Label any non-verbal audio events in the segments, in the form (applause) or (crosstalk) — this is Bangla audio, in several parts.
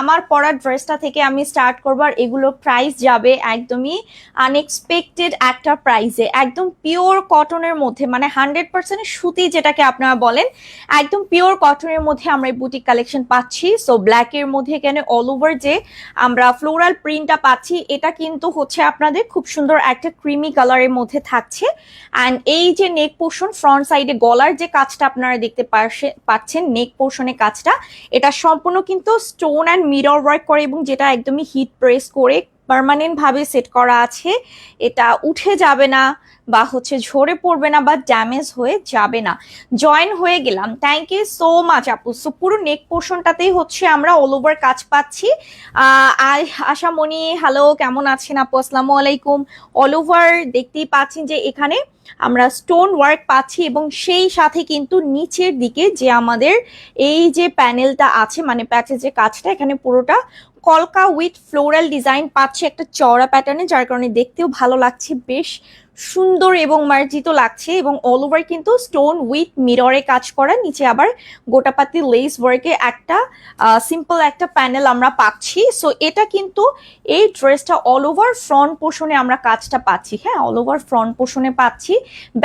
আমার পরা ড্রেসটা থেকে আমি স্টার্ট করব আর এগুলো প্রাইস যাবে একদমই আনএক্সপেক্টেড একটা প্রাইসে একদম পিওর কটনের মধ্যে মানে হান্ড্রেড পার্সেন্ট সুতি যেটাকে আপনারা বলেন, একদম পিওর কটনের মধ্যে আমরা এই বুটিক কালেকশন পাচ্ছি। সো ব্ল্যাকের মধ্যে কেন অল ওভার যে আমরা ফ্লোরাল প্রিন্টটা পাচ্ছি, এটা কিন্তু হচ্ছে আপনাদের খুব সুন্দর একটা ক্রিমি কালারের মধ্যে থাকছে। অ্যান্ড এই যে নেক পোর্শন ফ্রন্ট সাইডে গলার যে কাজটা আপনারা দেখতে পাচ্ছেন নেক পোর্শনের কাজটা, এটা সম্পূর্ণ কিন্তু স্টোন অ্যান্ড মিরর ওয়ার্ক করে এবং যেটা একদমই হিট প্রেস করে পার্মানেন্ট ভাবে সেট করা আছে, এটা উঠে যাবে না বা হচ্ছে ঝরে পড়বে না বা ড্যামেজ হয়ে যাবে না। জয়েন হয়ে গেলাম। থ্যাংক ইউ সো মাচ আপু। সো পুরো নেক পোর্শনটাতেই হচ্ছে আমরা অল ওভার কাজ পাচ্ছি। আশামণি হ্যালো কেমন আছেন আপু? আসসালামু আলাইকুম। অল ওভার দেখতেই পাচ্ছেন যে এখানে আমরা স্টোন ওয়ার্ক পাচ্ছি এবং সেই সাথে কিন্তু নিচের দিকে যে আমাদের এই যে প্যানেলটা আছে মানে প্যাচের যে কাজটা, এখানে পুরোটা কলকা উইথ ফ্লোরাল ডিজাইন পাচ্ছে একটা চওড়া প্যাটার্নে যার কারণে দেখতেও ভালো লাগছে বেশ সুন্দর এবং মার্জিত লাগছে এবং অল ওভার কিন্তু স্টোন উইথ মিররে কাজ করা। নিচে আবার গোটাপাতি লেস ওয়ার্কে একটা সিম্পল একটা প্যানেল আমরা পাচ্ছি। সো এটা কিন্তু এই ড্রেসটা অল ওভার ফ্রন্ট পোর্শনে আমরা কাজটা পাচ্ছি। হ্যাঁ অল ওভার ফ্রন্ট পোর্শনে পাচ্ছি।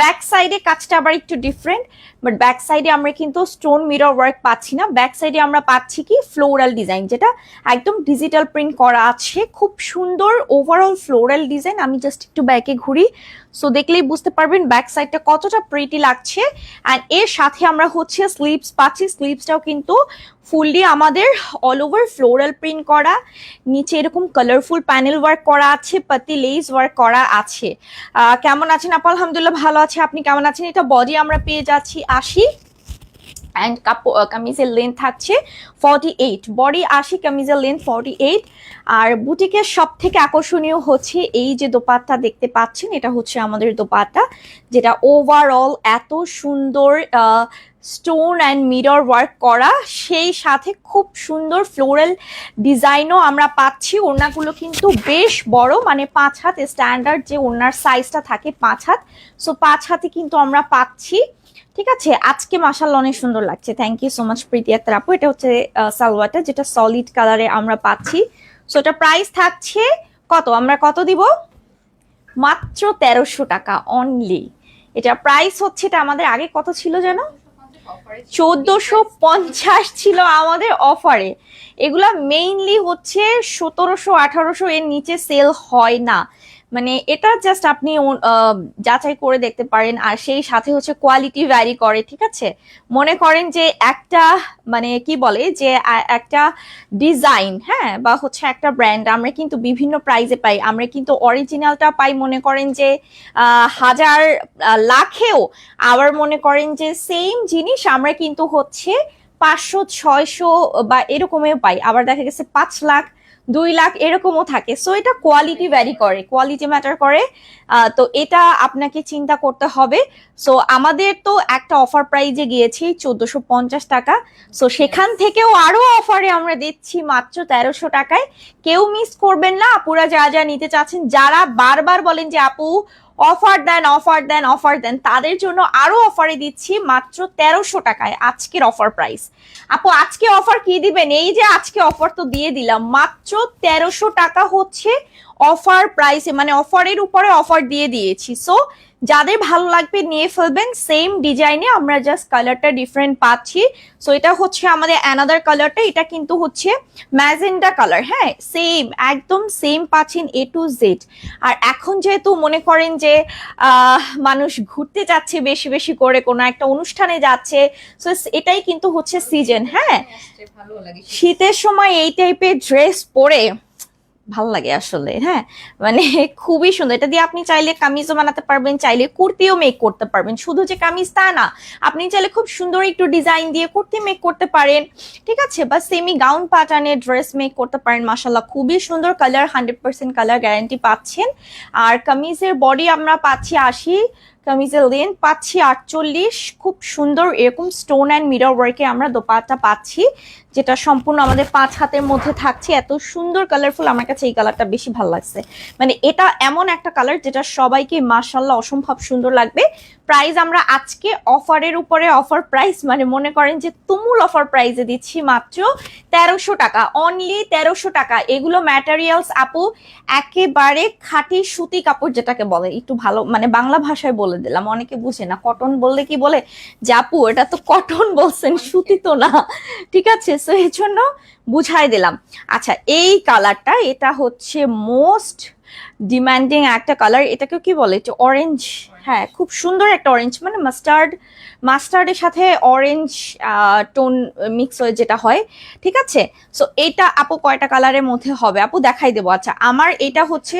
ব্যাক সাইডে কাজটা আবার একটু ডিফারেন্ট বাট ব্যাক সাইডে আমরা কিন্তু স্টোন মিরর ওয়ার্ক পাচ্ছি না। ব্যাক সাইডে আমরা পাচ্ছি কি ফ্লোরাল ডিজাইন যেটা একদম ডিজিটাল প্রিন্ট করা আছে। খুব সুন্দর ওভারঅল ফ্লোরাল ডিজাইন আমি জাস্ট একটু ব্যাকে ঘুরি। সো দেখলেই বুঝতে পারবেন ব্যাক সাইডটা কতটা প্রিটি লাগছে। অ্যান্ড এর সাথে আমরা হচ্ছে স্লিপস পাচ্ছি। স্লিপসটাও কিন্তু ফুললি আমাদের অল ওভার ফ্লোরাল প্রিন্ট করা। নিচে এরকম কালারফুল প্যানেল ওয়ার্ক করা আছে, পাতি লেস ওয়ার্ক করা আছে। কেমন আছেন আপা? আলহামদুলিল্লাহ ভালো আছে। আপনি কেমন আছেন? এটা বডি আমরা পেয়ে যাচ্ছি। আশি অ্যান্ড কামিজের লেন্থ থাকছে ফর্টি এইট বডি আশি, কামিজের লেন্থ ফর্টি এইট আর বুটিকের সব থেকে আকর্ষণীয় হচ্ছে এই যে দোপাট্টা দেখতে পাচ্ছেন, এটা হচ্ছে আমাদের দোপাট্টা, যেটা ওভারঅল এত সুন্দর স্টোন অ্যান্ড মিরর ওয়ার্ক করা। সেই সাথে খুব সুন্দর ফ্লোরাল ডিজাইনও আমরা পাচ্ছি। ওড়নাগুলো কিন্তু বেশ বড় মানে পাঁচ হাত স্ট্যান্ডার্ড যে ওড়নার সাইজটা থাকে পাঁচ হাত। সো পাঁচ হাতে কিন্তু আমরা পাচ্ছি। ঠিক আছে? আজকে মাসাল্লাহ অনেক সুন্দর লাগছে। Thank you so much Preeti Akter আপু। এটা হচ্ছে সালোয়ারটা যেটা সলিড কালারে আমরা পাচ্ছি। সো এটা প্রাইস থাকছে কত? আমরা কত দিব? মাত্র তেরোশো টাকা অনলি এটা প্রাইস হচ্ছে, এটা আমাদের আগে কত ছিল যেন? চোদ্দশো পঞ্চাশ ছিল আমাদের অফারে এগুলা মেইনলি হচ্ছে সতেরোশো আঠারোশো এর নিচে সেল হয় না। মানে এটা জাস্ট আপনি যাচাই করে দেখতে পারেন। আর সেই সাথে হচ্ছে কোয়ালিটি ভ্যারি করে, ঠিক আছে? মনে করেন যে একটা মানে কি বলে যে একটা ডিজাইন হ্যাঁ বা হচ্ছে একটা ব্র্যান্ড আমরা কিন্তু বিভিন্ন প্রাইজে পাই। আমরা কিন্তু অরিজিনালটা পাই মনে করেন যে হাজার লাখেও। আবার মনে করেন যে সেম জিনিস আমরা কিন্তু হচ্ছে পাঁচশো, ছয়শো বা এরকমেও পাই। আবার দেখা গেছে পাঁচ লাখ দুই লাখ এরকমও থাকে। সো এটা কোয়ালিটি ভ্যারি করে কোয়ালিটি ম্যাটার করে। তো এটা আপনাকে চিন্তা করতে হবে। সো আমাদের তো একটা অফার প্রাইজে গিয়েছি চোদ্দশো পঞ্চাশ টাকা। সো সেখান থেকেও আরও অফারে আমরা দিচ্ছি মাত্র তেরোশো টাকায়। কেউ মিস করবেন না। আপুরা যা যা নিতে চাচ্ছেন, যারা বারবার বলেন যে, আপু অফার দেন অফার দেন অফার দেন। তাদের জন্য আরও অফারে দিচ্ছি মাত্র তেরোশো টাকায় আজকের অফার প্রাইস। আপু, আজকে অফার কি দিবেন? এই যে আজকে অফার তো দিয়ে দিলাম। মাত্র তেরোশো টাকা হচ্ছে অফার প্রাইসে মানে অফারের উপরে অফার দিয়ে দিয়েছি। সো যাদের ভালো লাগবে নিয়ে ফেলবেন সেম ডিজাইনে আমরা জাস্ট কালারটা ডিফারেন্ট পাচ্ছি। সো এটা হচ্ছে আমাদের অ্যানাদার কালারটা এটা কিন্তু হচ্ছে ম্যাজেন্ডা কালার হ্যাঁ? সেম একদম সেম পাচ্ছেন এ টু জেড আর এখন যেহেতু মনে করেন যে মানুষ ঘুরতে যাচ্ছে বেশি বেশি করে কোনো একটা অনুষ্ঠানে যাচ্ছে সো এটাই কিন্তু হচ্ছে সিজন হ্যাঁ? শীতের সময় এই টাইপের ড্রেস পরে ভালো লাগে আসলে হ্যাঁ? মানে খুবই সুন্দর। এটা দিয়ে আপনি চাইলে কামিজও বানাতে পারবেন, চাইলে কুর্তিও মেক করতে পারবেন। শুধু যে কামিজ তা না, আপনি চাইলে খুব সুন্দর একটু ডিজাইন দিয়ে কুর্তি মেক করতে পারেন। ঠিক আছে? বা সেমি গাউন প্যাটার্নের ড্রেস মেক করতে পারেন মাসাল্লাহ খুবই সুন্দর colour hundred percent colour guarantee পাচ্ছেন। আর কামিজের বডি আমরা পাচ্ছি আশি কামিজের লেন্থ পাচ্ছি আটচল্লিশ। খুব সুন্দর এরকম স্টোন অ্যান্ড মিরর ওয়ার্কে আমরা দোপাটা পাচ্ছি, যেটা সম্পূর্ণ আমাদের পাঁচ হাতের মধ্যে থাকছে। এত সুন্দর কালারফুল আমার কাছে এই কালারটা বেশি ভালো লাগছে। মানে এটা এমন একটা কালার যেটা সবাইকে মার্শাল্লাহ অসম্ভব সুন্দর লাগবে। প্রাইস আমরা আজকে অফারের উপরে অফার প্রাইস মানে মনে করেন যে তুমুল অফার প্রাইসে দিচ্ছি মাত্র তেরোশো টাকা। অনলি তেরোশো টাকা। এগুলো ম্যাটেরিয়ালস আপু একেবারে খাঁটি সুতি কাপড় যেটাকে বলে। একটু ভালো মানে বাংলা ভাষায় বলে দিলাম। অনেকে বুঝে না। কটন বললে কি বলে? যে আপু এটা তো কটন বলছেন সুতি তো না। ঠিক আছে সো এই জন্য বুঝাই দিলাম। আচ্ছা এই কালারটা এটা হচ্ছে মোস্ট ডিমান্ডিং একটা কালার এটাকে কি বলে? এটা অরেঞ্জ হ্যাঁ খুব সুন্দর একটা অরেঞ্জ মানে মাস্টার্ড মাস্টার্ডের সাথে অরেঞ্জ টোন মিক্স হয়ে যেটা হয় ঠিক আছে? সো এটা আপু কয়টা কালারের মধ্যে হবে? আপু দেখাই দেবো। আচ্ছা আমার এটা হচ্ছে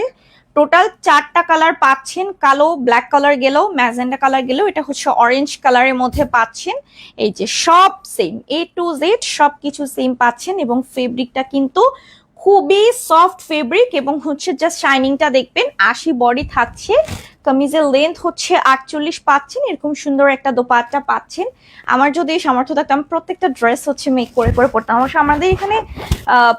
টোটাল চারটা কালার পাচ্ছেন কালো ব্ল্যাক কালার গেলেও ম্যাজেন্ডা কালার গেলেও এটা হচ্ছে অরেঞ্জ কালারের মধ্যে পাচ্ছেন। এই যে সব সেম এ টু জেড সব কিছু সেম পাচ্ছেন এবং ফেব্রিকটা কিন্তু খুবই সফট ফেব্রিক এবং হচ্ছে জাস্ট শাইনিংটা দেখবেন, আশি বডি থাকছে, কামিজের লেন্থ হচ্ছে আটচল্লিশ পাচ্ছেন, এরকম সুন্দর একটা দোপাটা পাচ্ছেন। আমার যদি সামর্থ্য থাকতাম প্রত্যেকটা ড্রেস হচ্ছে মেক করে করে পড়তাম অবশ্য আমাদের এখানে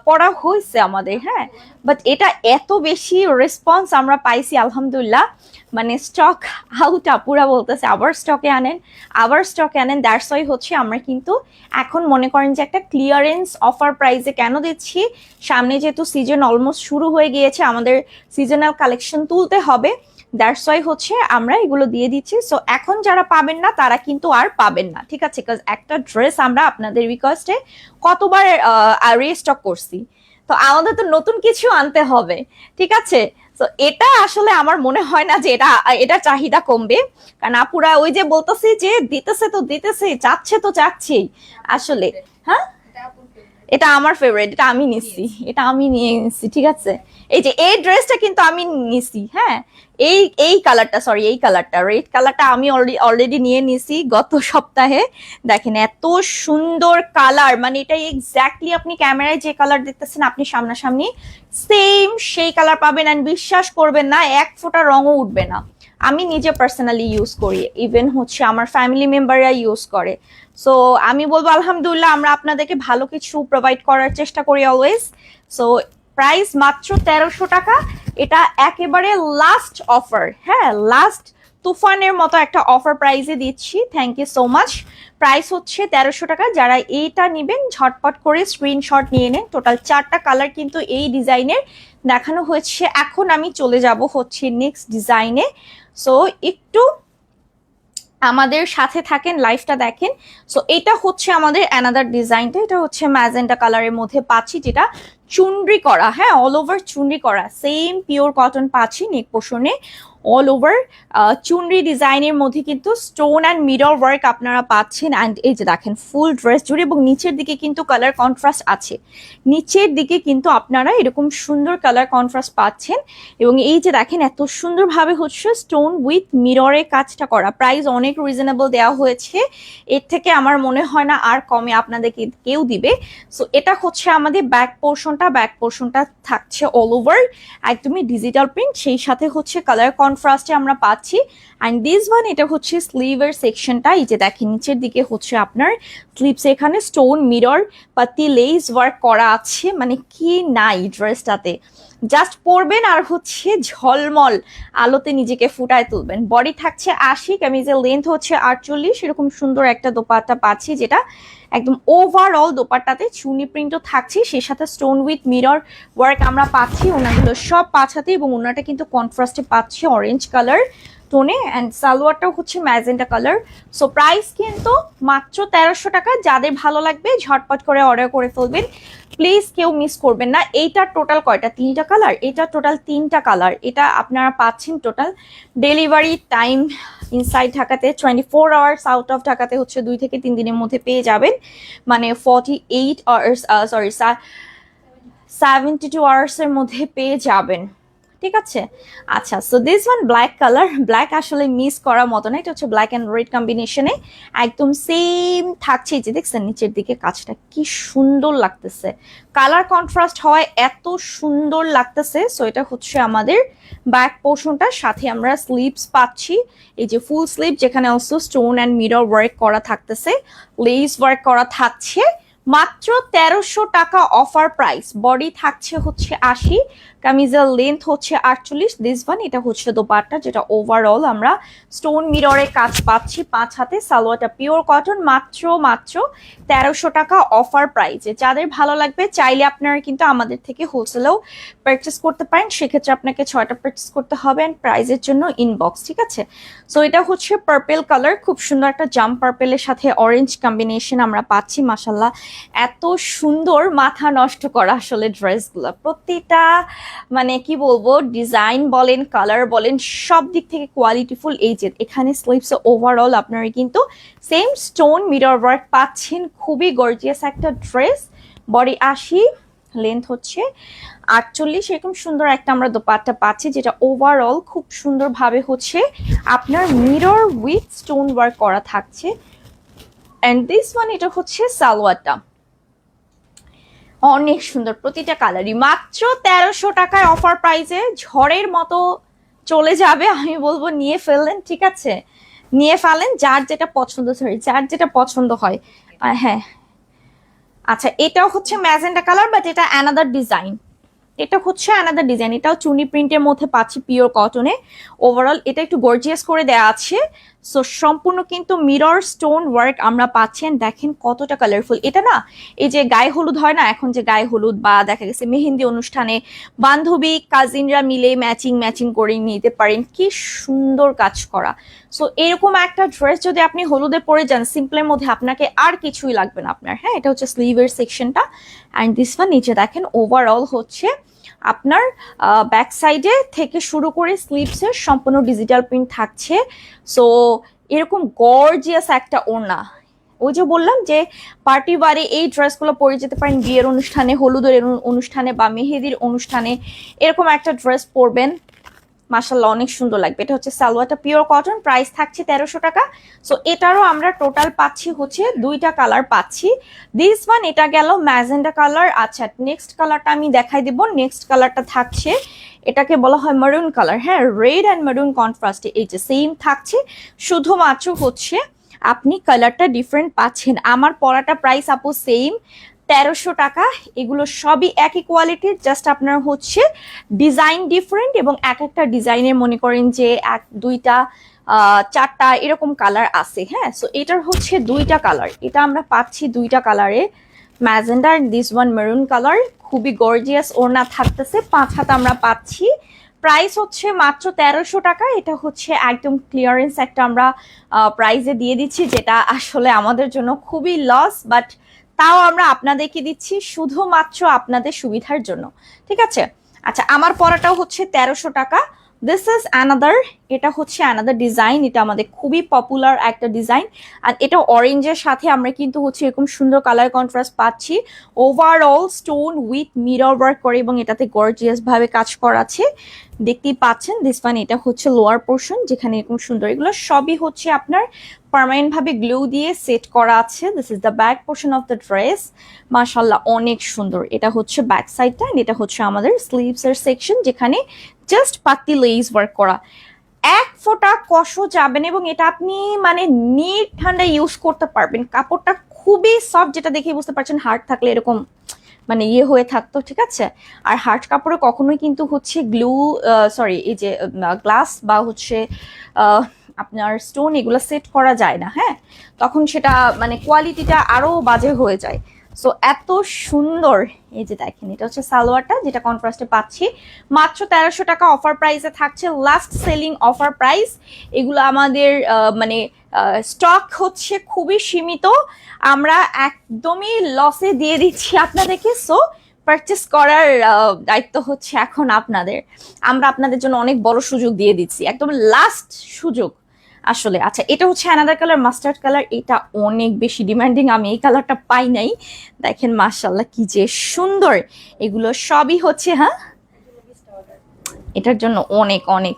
পড়া হয়েছে আমাদের হ্যাঁ? বাট এটা এত বেশি রেসপন্স আমরা পাইছি, আলহামদুলিল্লাহ। মানে স্টক আউট আপুরা বলতেছে, আবার স্টকে আনেন, আবার স্টকে আনেন। দ্যাটস হচ্ছে আমরা কিন্তু এখন মনে করেন যে একটা ক্লিয়ারেন্স অফার প্রাইসে কেন দিচ্ছি? সামনে যেহেতু সিজন অলমোস্ট শুরু হয়ে গিয়েছে, আমাদের সিজনাল কালেকশন তুলতে হবে। দ্যাটস হচ্ছে আমরা এগুলো দিয়ে দিচ্ছি। সো এখন যারা পাবেন না, তারা কিন্তু আর পাবেন না, ঠিক আছে? বিকজ একটা ড্রেস আমরা আপনাদের রিকোয়েস্টে কতবার রিস্টক করছি। তো আমাদের তো নতুন কিছু আনতে হবে, ঠিক আছে? তো এটা আসলে আমার মনে হয় না যে এটা এটা চাহিদা কমবে। কারণ আপুরা ওই যে বলতেছি যে দিতেছে তো দিতেছে, চাচ্ছে তো চাচ্ছেই আসলে। হ্যাঁ? এটা আমার ফেভারিট এটা আমি নিচ্ছি এটা আমি নিয়ে নিচ্ছি ঠিক আছে? এই যে এই ড্রেসটা কিন্তু আমি নিছি হ্যাঁ? এই এই কালারটা সরি এই কালারটা রেড কালারটা আমি অলরেডি নিয়ে নিছি গত সপ্তাহে। দেখেন এত সুন্দর কালার মানে এটা এক্স্যাক্টলি আপনি ক্যামেরায় যে কালার দেখতেছেন আপনি সামনাসামনি সেম সেই কালার পাবেন অ্যান্ড বিশ্বাস করবেন না এক ফোঁটা রঙও উঠবে না। আমি নিজে পার্সোনালি ইউজ করি ইভেন হচ্ছে আমার ফ্যামিলি মেম্বাররা ইউজ করে। সো আমি বলব আলহামদুলিল্লাহ, আমরা আপনাদেরকে ভালো কিছু প্রোভাইড করার চেষ্টা করি অলওয়েজ সো প্রাইস মাত্র তেরোশো টাকা। এটা একেবারে লাস্ট অফার হ্যাঁ লাস্ট তুফানের মতো একটা অফার প্রাইসে দিচ্ছি। Thank you so much price হচ্ছে তেরোশো টাকা। যারা এইটা নেবেন, ঝটপট করে স্ক্রিনশট নিয়ে নেন। টোটাল চারটা কালার কিন্তু এই ডিজাইনের দেখানো হয়েছে এখন আমি চলে যাব হচ্ছে নেক্সট ডিজাইনে সো একটু আমাদের সাথে থাকেন লাইফটা দেখেন। সো এটা হচ্ছে আমাদের অ্যানাদার ডিজাইনটা এটা হচ্ছে ম্যাজেন্টা কালারের মধ্যে পাচ্ছি যেটা চুন্ডি করা হ্যাঁ অল ওভার চুন্ডি করা। সেম পিওর কটন পাচ্ছি নেক পোষণে অল ওভার চুনরি ডিজাইনের মধ্যে কিন্তু স্টোন অ্যান্ড মিরর ওয়ার্ক আপনারা পাচ্ছেন। অ্যান্ড এই যে দেখেন ফুল ড্রেস জুড়ে এবং নিচের দিকে কিন্তু কালার কন্ট্রাস্ট আছে। নিচের দিকে কিন্তু আপনারা এরকম সুন্দর কালার কন্ট্রাস্ট পাচ্ছেন। এবং এই যে দেখেন, এত সুন্দরভাবে হচ্ছে স্টোন উইথ মিররের কাজটা করা। প্রাইস অনেক রিজনেবল দেওয়া হয়েছে। এর থেকে আমার মনে হয় না আর কমে আপনাদেরকে কেউ দিবে। সো এটা হচ্ছে আমাদের ব্যাক পোর্শনটা ব্যাক পোর্শনটা থাকছে অল ওভার একদমই ডিজিটাল প্রিন্ট সেই সাথে হচ্ছে কালার কনফ্রাস্টে আমরা পাচ্ছি। অ্যান্ড দিস ওয়ান এটা হচ্ছে স্লিভের সেকশনটা এই যে দেখেন, নিচের দিকে হচ্ছে আপনার স্লিভস এখানে স্টোন মিরর পাতি লেস ওয়ার্ক করা আছে। মানে কি নাই ড্রেসটাতে জাস্ট পরবেন আর হচ্ছে ঝলমল। আলোতে নিজেকে ফুটায় তুলবেন। বডি থাকছে আশি, কামিজের লেন্থ হচ্ছে আটচল্লিশ। এরকম সুন্দর একটা দোপাট্টা পাচ্ছি যেটা একদম ওভারঅল দোপাট্টাতে চুনি প্রিন্টও থাকছে। সে সাথে স্টোন উইথ মিরর ওয়ার্ক আমরা পাচ্ছি। ওনাগুলো সব পাছাতে এবং ওনাটা কিন্তু কন্ট্রাস্টে পাচ্ছি অরেঞ্জ কালার টোনে অ্যান্ড সালোয়ারটাও হচ্ছে ম্যাজেন্টা কালার। সো প্রাইস কিন্তু মাত্র তেরোশো টাকা। যাদের ভালো লাগবে, ঝটপট করে অর্ডার করে ফেলবেন। প্লিজ কেউ মিস করবেন না। এইটার টোটাল কয়টা? তিনটা কালার এটা টোটাল তিনটা কালার এটা আপনারা পাচ্ছেন টোটাল ডেলিভারি টাইম ইনসাইড ঢাকাতে twenty four hours out of ঢাকাতে হচ্ছে দুই থেকে তিন দিনের মধ্যে পেয়ে যাবেন। মানে forty eight hours sorry seventy two আওয়ার্সের মধ্যে পেয়ে যাবেন। ঠিক আছে? আচ্ছা so this one black colour black আসলে মিস করার মতো না, এটা হচ্ছে ব্ল্যাক অ্যান্ড রেড কম্বিনেশনে একদম সেম থাকছে যে, দেখছেন নিচের দিকে কাজটা কি সুন্দর লাগতেছে। কালার কন্ট্রাস্ট হওয়ায় এত সুন্দর লাগতেছে সো এটা হচ্ছে আমাদের ব্যাক পোর্শনটার সাথে আমরা স্লিভস পাচ্ছি। এই যে ফুল স্লিভ যেখানে also stone and mirror work করা থাকতেছে লেস ওয়ার্ক করা থাকছে। মাত্র তেরোশো টাকা অফার প্রাইস বডি থাকছে হচ্ছে আশি। কামিজের লেন্থ হচ্ছে আটচল্লিশ। দিস ওয়ান এটা হচ্ছে দোপাট্টা, যেটা ওভারঅল আমরা স্টোন মিররে কাজ পাচ্ছি পাঁচ হাতে। সালোয়ারটা পিওর কটন মাত্র মাত্র তেরোশো টাকা অফার প্রাইসে যাদের ভালো লাগবে, চাইলে আপনারা কিন্তু আমাদের থেকে হোলসেলেও পারচেস করতে পারেন। সেক্ষেত্রে আপনাকে ছয়টা পারচেস করতে হবে অ্যান্ড প্রাইজের জন্য ইনবক্স ঠিক আছে? সো এটা হচ্ছে পার্পেল কালার খুব সুন্দর একটা জাম পার্পেলের সাথে অরেঞ্জ কম্বিনেশন আমরা পাচ্ছি মাসাল্লাহ এত সুন্দর মাথা নষ্ট করা আসলে ড্রেসগুলো প্রতিটা মানে কি বলব ডিজাইন বলেন কালার বলেন, সব দিক থেকে কোয়ালিটিফুল এই যে, এখানে স্লিপস ওভারঅল আপনারা কিন্তু সেম স্টোন মিরর ওয়ার্ক পাচ্ছেন। খুবই গর্জিয়াস একটা ড্রেস বডি আশি লেন্থ হচ্ছে আটচল্লিশ, এরকম সুন্দর একটা আমরা দোপাট্টা পাচ্ছি, যেটা ওভারঅল খুব সুন্দরভাবে হচ্ছে। আপনার মিরর উইথ স্টোন ওয়ার্ক করা থাকছে। অ্যান্ড দিস ওয়ান এটা হচ্ছে সালোয়ারটা। অনেক সুন্দর, প্রতিটা কালারই মাত্র তেরোশো টাকায় অফার প্রাইসে ঝড়ের মতো চলে যাবে, আমি বলব নিয়ে ফেললেন, ঠিক আছে? নিয়ে ফেলেন, যার যেটা পছন্দ সরি যার যেটা পছন্দ হয়। হ্যাঁ। আচ্ছা এটাও হচ্ছে ম্যাজেন্ডা কালার বাট এটা অ্যানাদার ডিজাইন এটা হচ্ছে অ্যানাদার ডিজাইন এটাও চুনি প্রিন্টের মধ্যে পাচ্ছি পিওর কটনে ওভারঅল এটা একটু গর্জিয়াস করে দেওয়া আছে। সো সম্পূর্ণ কিন্তু মিরর স্টোন ওয়ার্ক আমরা পাচ্ছেন দেখেন কতটা কালারফুল এটা না, এই যে গায়ে হলুদ হয় না, এখন যে গায়ে হলুদ বা দেখা গেছে মেহেন্দি অনুষ্ঠানে বান্ধবী কাজিনরা মিলে ম্যাচিং ম্যাচিং করে নিতে পারেন। কি সুন্দর কাজ করা। সো এরকম একটা ড্রেস যদি আপনি হলুদে পরে যান সিম্পলের মধ্যে আপনাকে আর কিছুই লাগবে না আপনার। হ্যাঁ এটা হচ্ছে স্লিভের সেকশনটা অ্যান্ড দিস ওয়ান নিচে দেখেন ওভারঅল হচ্ছে আপনার ব্যাক সাইডে থেকে শুরু করে স্লিপসের সম্পূর্ণ ডিজিটাল প্রিন্ট থাকছে। সো এরকম গর্জিয়াস একটা ওড়না। ওই যে বললাম যে পার্টি বারে এই ড্রেসগুলো পরে যেতে পারেন, বিয়ের অনুষ্ঠানে, হলুদের অনুষ্ঠানে বা মেহেদির অনুষ্ঠানে, এরকম একটা ড্রেস পরবেন। মাসাল্লাহ অনেক সুন্দর লাগবে। এটা হচ্ছে সালোয়ারটা পিওর কটন প্রাইস থাকছে তেরোশো টাকা। সো এটারও আমরা টোটাল পাচ্ছি হচ্ছে দুইটা কালার পাচ্ছি। দিস ওয়ান এটা গেল ম্যাজেন্ডা কালার আচ্ছা নেক্সট কালারটা আমি দেখাই দেব। নেক্সট কালারটা থাকছে, এটাকে বলা হয় মারুন কালার হ্যাঁ রেড অ্যান্ড মারুন কন্ট্রাস্টে এই যে সেম থাকছে। শুধুমাত্র হচ্ছে আপনি কালারটা ডিফারেন্ট পাচ্ছেন। আমার পরাটা প্রাইস আপু সেম তেরোশো টাকা। এগুলো সবই একই কোয়ালিটির জাস্ট আপনার হচ্ছে ডিজাইন ডিফারেন্ট এবং এক একটা ডিজাইনের মনে করেন যে এক, দুইটা চারটা এরকম কালার আছে হ্যাঁ? সো এটার হচ্ছে দুইটা কালার এটা আমরা পাচ্ছি দুইটা কালারে ম্যাজেন্ডার দিস ওয়ান মেরুন কালার খুবই গর্জিয়াস ওড়না থাকতেছে। পাঁচ হাত আমরা পাচ্ছি। প্রাইস হচ্ছে মাত্র তেরোশো টাকা। এটা হচ্ছে একদম ক্লিয়ারেন্স একটা আমরা প্রাইজে দিয়ে দিচ্ছি, যেটা আসলে আমাদের জন্য খুবই লস বাট তাও আমরা আপনাদেরকে দিচ্ছি শুধুমাত্র আপনাদের সুবিধার জন্য। ঠিক আছে? আচ্ছা আমার পরাটাও হচ্ছে তেরোশো টাকা। দিস ইজ অ্যানাদার এটা হচ্ছে অ্যানাদার ডিজাইন এটা আমাদের খুবই পপুলার একটা ডিজাইন আর এটা অরেঞ্জের সাথে আমরা কিন্তু হচ্ছে এরকম সুন্দর কালার কন্ট্রাস্ট পাচ্ছি। Overall stone with mirror work করে এবং এটাতে গর্জিয়াস ভাবে কাজ করা আছে দেখতেই পাচ্ছেন দিস ওয়ান এটা হচ্ছে লোয়ার পোর্শন যেখানে এরকম সুন্দর। এগুলো সবই হচ্ছে আপনার পার্মানেন্ট ভাবে গ্লু দিয়ে সেট করা আছে। This is the back portion of the dress মাশাল্লাহ অনেক সুন্দর। এটা হচ্ছে ব্যাক সাইডটা এটা হচ্ছে আমাদের স্লিভস এর সেকশন যেখানে জাস্ট পাতি লেস ওয়ার্ক করা। এক ফোঁটা কষও যাবেন এবং এটা আপনি মানে নিট ঠান্ডা ইউজ করতে পারবেন। কাপড়টা খুবই সফট যেটা দেখে বুঝতে পারছেন হার্ড থাকলে এরকম মানে ইয়ে হয়ে থাকতো, ঠিক আছে? আর হার্ড কাপড়ে কখনোই কিন্তু হচ্ছে গ্লু সরি এই যে গ্লাস বা হচ্ছে আপনার স্টোন এগুলো সেট করা যায় না হ্যাঁ? তখন সেটা মানে কোয়ালিটিটা আরও বাজে হয়ে যায়। সো এত সুন্দর। এই যে দেখেন, এটা হচ্ছে সালোয়ারটা, যেটা কনফ্রাস্টে পাচ্ছি। মাত্র তেরোশো টাকা অফার প্রাইসে থাকছে। লাস্ট সেলিং অফার প্রাইস এগুলো আমাদের মানে স্টক হচ্ছে খুবই সীমিত। আমরা একদমই লসে দিয়ে দিচ্ছি আপনাদেরকে। সো পারচেস করার দায়িত্ব হচ্ছে এখন আপনাদের। আমরা আপনাদের জন্য অনেক বড় সুযোগ দিয়ে দিচ্ছি। একদম লাস্ট সুযোগ। আসলে আচ্ছা এটা হচ্ছে অ্যানাদার কালার মাস্টার্ড কালার এটা অনেক বেশি ডিমান্ডিং আমি এই কালারটা পাই নাই। দেখেন মার্শাল্লাহ কি যে সুন্দর। এগুলো সবই হচ্ছে হ্যাঁ? এটার জন্য অনেক অনেক।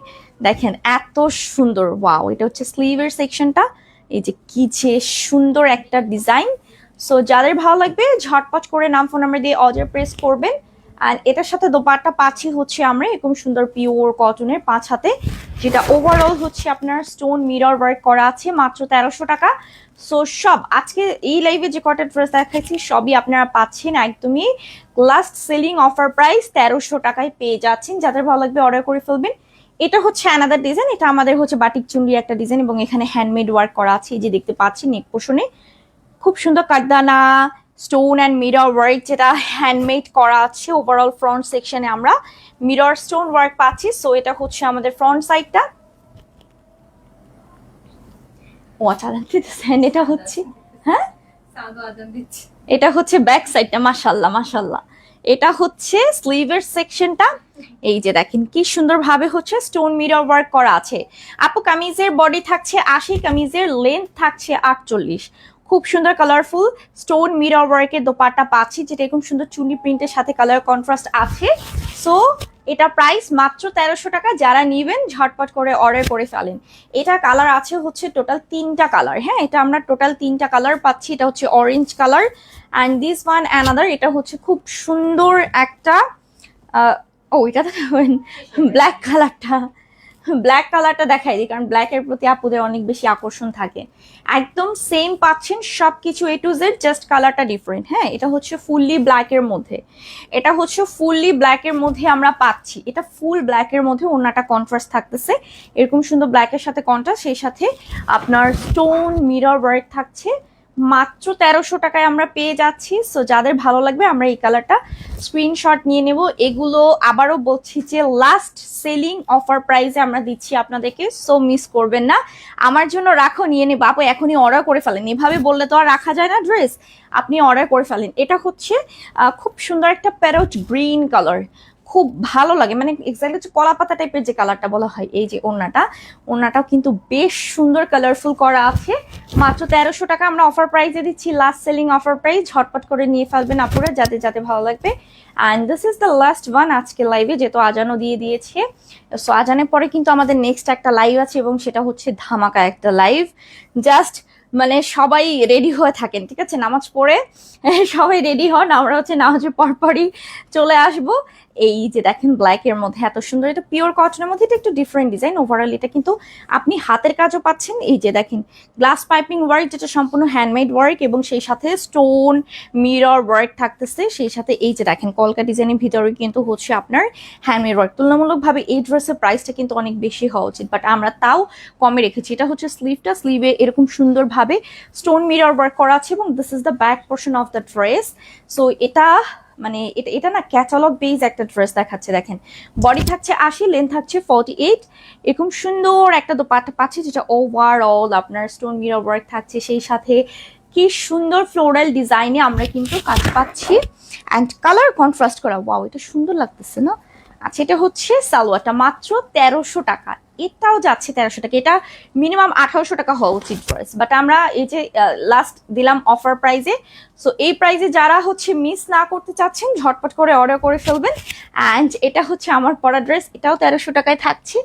দেখেন, এত সুন্দর ওয়াও এটা হচ্ছে স্লিভের সেকশনটা এই যে, কি যে সুন্দর একটা ডিজাইন সো যাদের ভালো লাগবে, ঝটপট করে নাম ফোন নাম্বার দিয়ে অর্ডার প্রেস করবেন। আর এটার সাথে দোপাট্টা পাচ্ছি হচ্ছে আমরা, এরকম সুন্দর পিওর কটনের পাঁচ হাতে। যেটা ওভারঅল হচ্ছে আপনার স্টোন মিরর ওয়ার্ক করা আছে, মাত্র তেরোশো টাকা। সো সব, আজকে এই লাইভে যে কটা ড্রেস দেখাচ্ছি সবই আপনারা পাচ্ছেন একদমই। লাস্ট সেলিং অফার প্রাইস তেরোশো টাকায় পেয়ে যাচ্ছেন। যাদের ভালো লাগবে অর্ডার করে ফেলবেন। এটা হচ্ছে অ্যানাদার ডিজাইন এটা আমাদের হচ্ছে বাটিক চুন্ডি একটা ডিজাইন এবং এখানে হ্যান্ডমেড ওয়ার্ক করা আছে। এই যে দেখতে পাচ্ছি নেক পোষণে খুব সুন্দর কাটদানা স্টোন অ্যান্ড মিরর ওয়ার্ক যেটা হ্যান্ডমেড করা আছে ওভারঅল ফ্রন্ট সেকশনে আমরা মিরর স্টোন ওয়ার্ক পাচ্ছি। সো এটা হচ্ছে আমাদের ফ্রন্ট সাইডটা ও আচ্ছা এটা হচ্ছে হ্যাঁ? এটা হচ্ছে ব্যাক সাইডটা মাশাল্লাহ মাশাল্লাহ এটা হচ্ছে স্লিভের সেকশনটা এই যে দেখেন, কি সুন্দরভাবে হচ্ছে স্টোন মিরর ওয়ার্ক করা আছে। আপু, কামিজের বডি থাকছে আশি, কামিজের লেন্থ থাকছে আটচল্লিশ। খুব সুন্দর কালারফুল স্টোন মিরর ওয়ার্কের দোপাট্টা পাচ্ছি, যেটা এরকম সুন্দর চুনি প্রিন্টের সাথে কালার কন্ট্রাস্ট আছে। সো এটা প্রাইস মাত্র তেরোশো টাকা, যারা নিবেন ঝটপট করে অর্ডার করে ফেলেন। এটা কালার আছে হচ্ছে টোটাল তিনটা কালার হ্যাঁ? এটা আমরা টোটাল তিনটা কালার পাচ্ছি, এটা হচ্ছে orange colour and this one another এটা হচ্ছে খুব সুন্দর একটা ও, এটা ব্ল্যাক কালারটা (laughs) ব্ল্যাক কালারটা দেখাই দিই, কারণ ব্ল্যাকের প্রতি আপুদের অনেক বেশি আকর্ষণ থাকে। একদম সেম পাচ্ছেন সব কিছু এ টু জেড জাস্ট কালারটা ডিফারেন্ট হ্যাঁ এটা হচ্ছে ফুললি ব্ল্যাকের মধ্যে। এটা হচ্ছে ফুললি ব্ল্যাকের মধ্যে আমরা পাচ্ছি। এটা ফুল ব্ল্যাকের মধ্যে অন্যটা কন্ট্রাস্ট থাকতেছে। এরকম সুন্দর ব্ল্যাকের সাথে কন্ট্রাস্ট সেই সাথে আপনার স্টোন মিরর ওয়ার্ক থাকছে। মাত্র তেরোশো টাকায় আমরা পেয়ে যাচ্ছি। সো যাদের ভালো লাগবে, আমরা এই কালারটা স্ক্রিনশট নিয়ে নেব। এগুলো আবারও বলছি যে লাস্ট সেলিং অফার প্রাইসে আমরা দিচ্ছি আপনাদেরকে। সো মিস করবেন না। আমার জন্য রাখো, নিয়ে নেব। আপু, এখনই অর্ডার করে ফেলেন। এভাবে বললে তো আর রাখা যায় না ড্রেস আপনি অর্ডার করে ফেলেন। এটা হচ্ছে খুব সুন্দর একটা প্যারোট গ্রিন কালার খুব ভালো লাগে। মানে এক্স্যাক্টলি হচ্ছে কলা পাতা টাইপের যে কালারটা বলা হয়, এই যে ওড়নাটা, ওড়নাটাও কিন্তু বেশ সুন্দর কালারফুল করা আছে। মাত্র তেরোশো টাকা আমরা অফার প্রাইসে দিচ্ছি। লাস্ট সেলিং অফার প্রাইস ঝটপট করে নিয়ে ফেলবেন আপুরা, যাতে যাতে ভালো লাগবে। And this is the last one আজকে লাইভে যেহেতু আজানও দিয়ে দিয়েছে। সো আজানের পরে কিন্তু আমাদের নেক্সট একটা লাইভ আছে এবং সেটা হচ্ছে ধামাকা একটা লাইভ জাস্ট মানে সবাই রেডি হয়ে থাকেন, ঠিক আছে? নামাজ পড়ে সবাই রেডি হন, আমরা হচ্ছে নামাজের পরপরই চলে আসব। এই যে দেখেন ব্ল্যাকের মধ্যে এত সুন্দর, এটা পিওর কটনের মধ্যে এটা একটু ডিফারেন্ট ডিজাইন ওভারঅল এটা কিন্তু আপনি হাতের কাজও পাচ্ছেন। এই যে দেখেন গ্লাস পাইপিং ওয়ার্ক যেটা সম্পূর্ণ হ্যান্ডমেড ওয়ার্ক এবং সেই সাথে স্টোন মিরর ওয়ার্ক থাকতেছে। সেই সাথে এই যে দেখেন কলকা ডিজাইনের ভিতরে কিন্তু হচ্ছে আপনার হ্যান্ডমেড ওয়ার্ক তুলনামূলকভাবে এই ড্রেসের প্রাইসটা কিন্তু অনেক বেশি হওয়া উচিত। বাট আমরা তাও কমে রেখেছি। এটা হচ্ছে স্লিভটা স্লিভে এরকম সুন্দরভাবে স্টোন মিরর ওয়ার্ক করা আছে এবং this is the back portion of the dress so এটা মানে এটা এটা না ক্যাটালগ বেজ একটা ড্রেস দেখাচ্ছে, দেখেন। বডি থাকছে আশি লেন্থ থাকছে ফর্টি এইট এরকম সুন্দর একটা দোপাট্টা পাচ্ছে যেটা ওভারঅল আপনার স্টোন মিরর ওয়ার্ক থাকছে সেই সাথে। কি সুন্দর ফ্লোরাল ডিজাইনে আমরা কিন্তু কাজ পাচ্ছি। অ্যান্ড কালার কন্ট্রাস্ট করা ওয়াও এটা সুন্দর লাগতেছে না? আচ্ছা এটা হচ্ছে সালোয়ারটা, মাত্র তেরোশো টাকা। এটাও যাচ্ছে তেরোশো টাকা। এটা মিনিমাম আঠারোশো টাকা হওয়া উচিত ড্রেস বাট আমরা এই যে লাস্ট দিলাম অফার প্রাইজে সো এই প্রাইজে যারা হচ্ছে মিস না করতে চাচ্ছেন, ঝটপট করে অর্ডার করে ফেলবেন। অ্যান্ড এটা হচ্ছে আমার পরা ড্রেস এটাও তেরোশো টাকায় থাকছে।